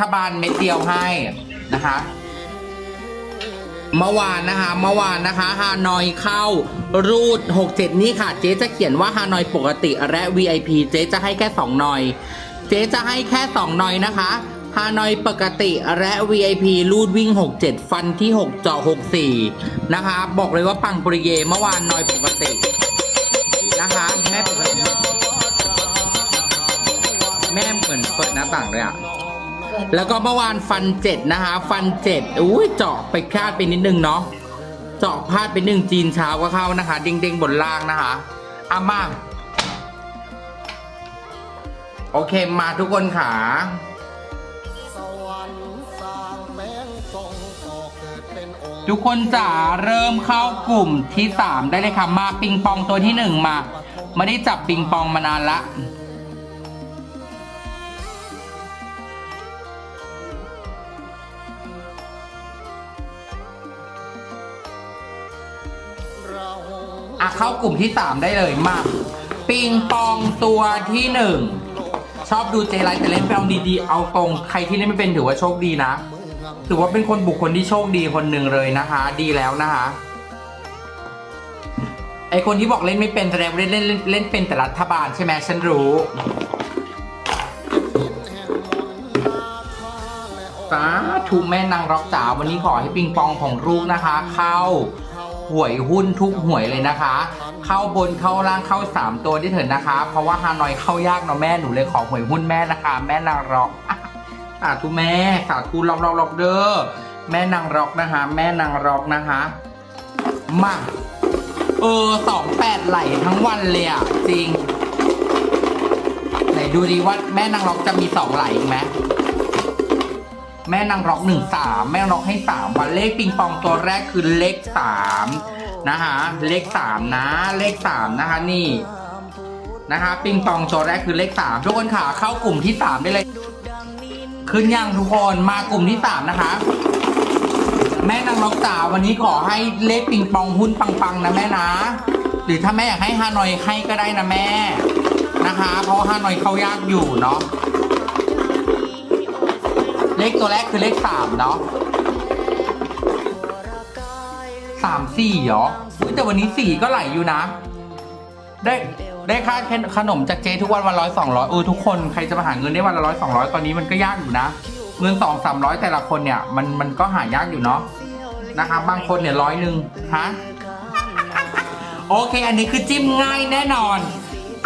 ฐบาลเม็ดเดียวให้นะคะเมื่อวานนะคะเมื่อวานนะคะฮานอยเข้ารูด 67 นี่ค่ะ เจ๊จะเขียนว่าฮานอยปกติและ VIP เจ๊จะให้แค่2หน่อย เจ๊จะให้แค่2หน่อยนะคะฮานอยปกติและ VIP รูดวิ่ง 67 ฟันที่ 6 เจาะ 64 นะคะ บอกเลยว่าปังปริเยเมื่อวานนอยปกตินะคะแม่แม่เหมือนเปิดหน้าต่างเลยอะ แล้วก็เมื่อวานฟันเจ็ดนะคะ ฟันเจ็ดอุ้ยเจาะไปพลาดไปนิดนึงเนาะเจาะพลาดไปหนึ่งจีนเช้าก็เข้านะคะ เด้งๆบนล่างนะคะอามาโอเคมาทุกคนขาทุกคนจ๋าเริ่มเข้ากลุ่มที่สามได้เลยค่ะ มาปิงปองตัวที่หนึ่งมา ไม่ได้จับปิงปองมานานละ อะเข้ากลุ่มที่สามได้เลยมาปิงปองตัวที่หนึ่งชอบดูเจไลท์แต่เล่นไปเอาดีๆ เอาตรงใครที่เล่นไม่เป็นถือว่าโชคดีนะ ถือว่าเป็นคนบุคคลที่โชคดีคนหนึ่งเลยนะคะ ดีแล้วนะคะไอคนที่บอกเล่นไม่เป็นแสดงว่าเล่นเล่นเล่นเล่นเป็นแต่รัฐบาลใช่ไหมฉันรู้แห่งมนต์ราคาและออกสาธุแม่นางร็อกจ๋าวันนี้ขอให้ปิงปองของลูกนะคะ เข้า หวยหุ้นทุกหวยเลยนะคะ เข้าบนเข้าล่างเข้าสามตัวได้เถิดนะคะ เพราะว่าฮานอยเข้ายากเนาะแม่หนูเลยขอหวยหุ้นแม่นะคะ แม่นางร็อกสาธุแม่สาธุร็อกร็อกร็อกเด้อแม่นางร็อกนะคะ แม่นางร็อกนะคะมาเออสองแปดไหลทั้งวันเลยอะจริง ไหนดูดีว่าแม่นางร็อกจะมีสองไหลอีกไหม แม่นางร็อกหนึ่งสามแม่นางร็อกให้สามวันเลขปิงปองตัวแรกคือเลขสามนะคะเลขสามนะเลขสามนะคะนี่นะคะปิงปองตัวแรกคือเลขสามทุกคนค่ะเข้ากลุ่มที่สามได้เลย ขึ้นยังทุกคนมากลุ่มที่สามนะคะ แม่นางร็อกจ๋าวันนี้ขอให้เลขปิงปองหุ้นปังๆนะแม่นะ หรือถ้าแม่อยากให้ฮานอยให้ก็ได้นะแม่นะคะ เพราะฮานอยเขายากอยู่เนาะ เลขตัวแรกคือเลขสามเนาะสามสี่เหรออุ๊ยแต่วันนี้สี่ก็ไหลอยู่นะ ได้ได้ค่าขนมจากเจทุกวันวันร้อยสองร้อยเออทุกคนใครจะมาหาเงินได้วันละร้อยสองร้อยตอนนี้มันก็ยากอยู่นะ เงินสองสามร้อยแต่ละคนเนี่ยมันมันก็หายากอยู่เนาะนะคะบางคนเนี่ยร้อยหนึ่งฮะโอเค อันนี้คือจิ้มง่ายแน่นอน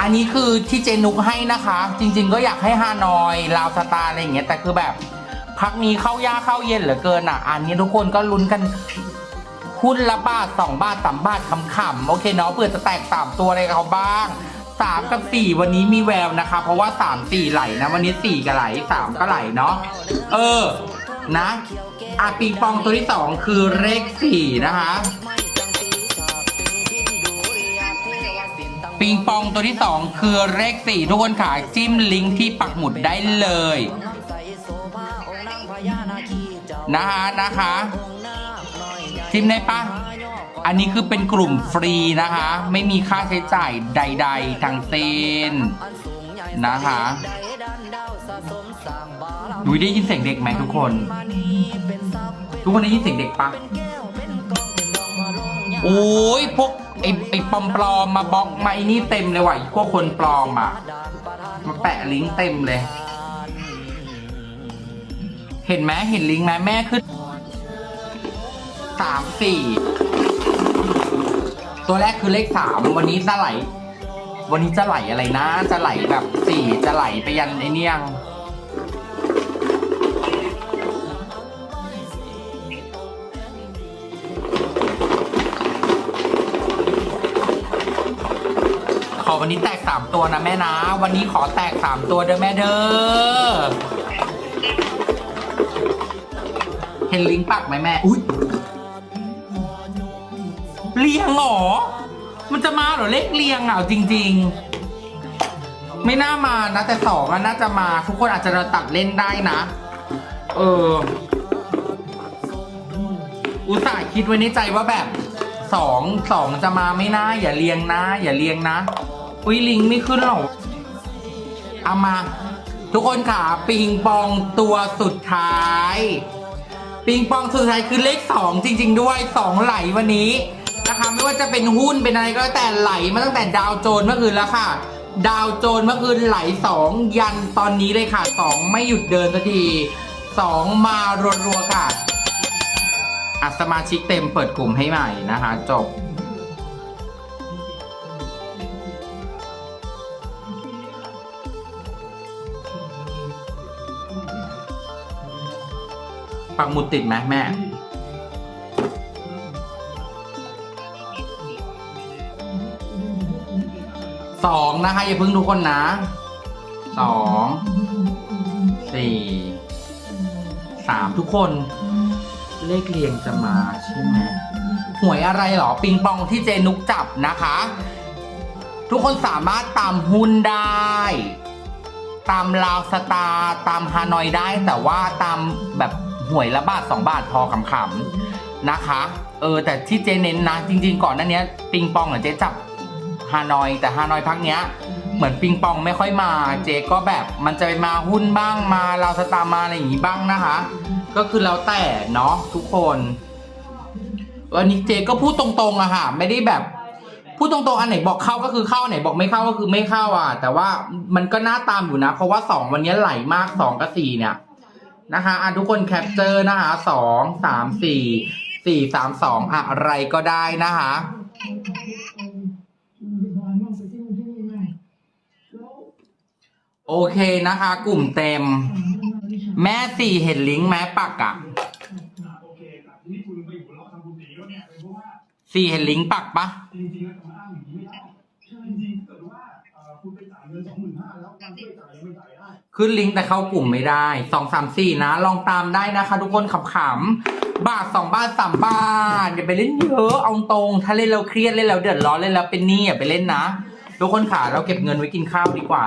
อันนี้คือที่เจนุกให้นะคะ จริง ๆ ก็อยากให้ฮานอยลาวสตาร์อะไรอย่างเงี้ยแต่คือแบบ พักนี้เข้ายากเข้าเย็นเหลือเกินอะ อันนี้ทุกคนก็ลุ้นกันหุ้นละบาทสองบาทสามบาทขำๆโอเคเนาะเผื่อจะแตกสามตัวอะไรกับเขาบ้างสามกับสี่วันนี้มีแววนะคะ เพราะว่าสามสี่ไหลนะ วันนี้สี่ก็ไหลสามก็ไหลเนาะเออนะอะปิงปองตัวที่สองคือเลขสี่นะคะปิงปองตัวที่สองคือเลขสี่ทุกคนค่ะจิ้มลิงก์ที่ปักหมุดได้เลย นะคะนะคะจิ้มได้ปะอันนี้คือเป็นกลุ่มฟรีนะคะ ไม่มีค่าใช้จ่ายใด ๆทั้งสิ้นนะคะดูได้ยินเสียงเด็กไหมทุกคน ทุกคนได้ยินเสียงเด็กปะโอ้ยพวกไอ้ไอปลอมปลอมๆมาบล็อกมาไอ้นี่เต็มเลยว่ะพวกคนปลอมอะมาแปะลิงก์เต็มเลย เห็นไหมเห็นลิงก์ไหมแม่ขึ้นสามสี่ตัวแรกคือเลขสามวันนี้จะไหล วันนี้จะไหลอะไรนะ จะไหลแบบสี่จะไหลไปยันไอเนียงขอวันนี้แตกสามตัวนะแม่นะ วันนี้ขอแตกสามตัวเด้อแม่เด้อ เห็นลิงก์ปักไหมแม่ อุ้ยเรียงเหรอ มันจะมาเหรอเลขเรียงอะเอาจริง ๆ ไม่น่ามานะ แต่สองอะน่าจะมา ทุกคนอาจจะตัดเล่นได้นะ เออ อุตส่าห์คิดไว้ในใจว่าแบบสองสองจะมาไม่น่าอย่าเรียงนะ อย่าเรียงนะ อุ้ยลิงก์ไม่ขึ้นหรอกเอามา ทุกคนค่ะปิงปองตัวสุดท้าย ปิงปองสุดท้ายคือเลข 2 จริง ๆ ด้วย 2 ไหลวันนี้นะคะไม่ว่าจะเป็นหุ้นเป็นอะไรก็แล้วแต่ไหลมาตั้งแต่ดาวโจนเมื่อคืนแล้วค่ะ ดาวโจนเมื่อคืนไหล 2 ยันตอนนี้เลยค่ะ 2 ไม่หยุดเดินสักที 2 มารัวๆค่ะอัสมาชิกเต็มเปิดกลุ่มให้ใหม่นะคะ จบ ปักหมุดติดไหมแม่ สองนะคะ อย่าพิ่งทุกคนนะ สอง สี่ สามทุกคน เลขเรียงจะมาใช่ไหมหวยอะไรหรอ ปิงปองที่เจนุกจับนะคะ ทุกคนสามารถตามหุ้นได้ ตามลาวสตาร์ตามฮานอยได้แต่ว่าตามแบบ หวยละบาทสองบาทพอขำๆนะคะ เออแต่ที่เจเน้นนะจริง ๆ ก่อนหน้านี้ปิงปองอะเจจับฮานอย แต่ฮานอยพักเนี้ยเหมือนปิงปองไม่ค่อยมาเจก็แบบมันจะไปมาหุ้นบ้างมาลาวสตาร์มาอะไรอย่างงี้บ้างนะคะ ก็คือแล้วแต่เนาะทุกคนวันนี้เจก็พูดตรงๆอะค่ะ ไม่ได้แบบพูดตรงๆอันไหนบอกเข้าก็คือเข้าอันไหนบอกไม่เข้าก็คือไม่เข้าอะ แต่ว่ามันก็น่าตามอยู่นะ เพราะว่าสองวันนี้ไหลมากสองกับสี่เนี่ย นะคะอะทุกคนแคปเจอร์นะคะสองสามสี่สี่สามสองอะไรก็ได้นะคะโอเคนะคะ กลุ่มเต็ม แม่สี่เห็นลิงก์ไหมปักอะสี่เห็นลิงก์ปักปะ ขึ้นลิงก์แต่เข้ากลุ่มไม่ได้สองสามสี่นะ ลองตามได้นะคะ ทุกคนขำๆบาทสองบาทสามบาทอย่าไปเล่นเยอะเอาตรง ถ้าเล่นเราเครียดเล่นเราเดือดร้อนเล่นแล้วเป็นหนี้อย่าไปเล่นนะ ทุกคนขาเราเก็บเงินไว้กินข้าวดีกว่า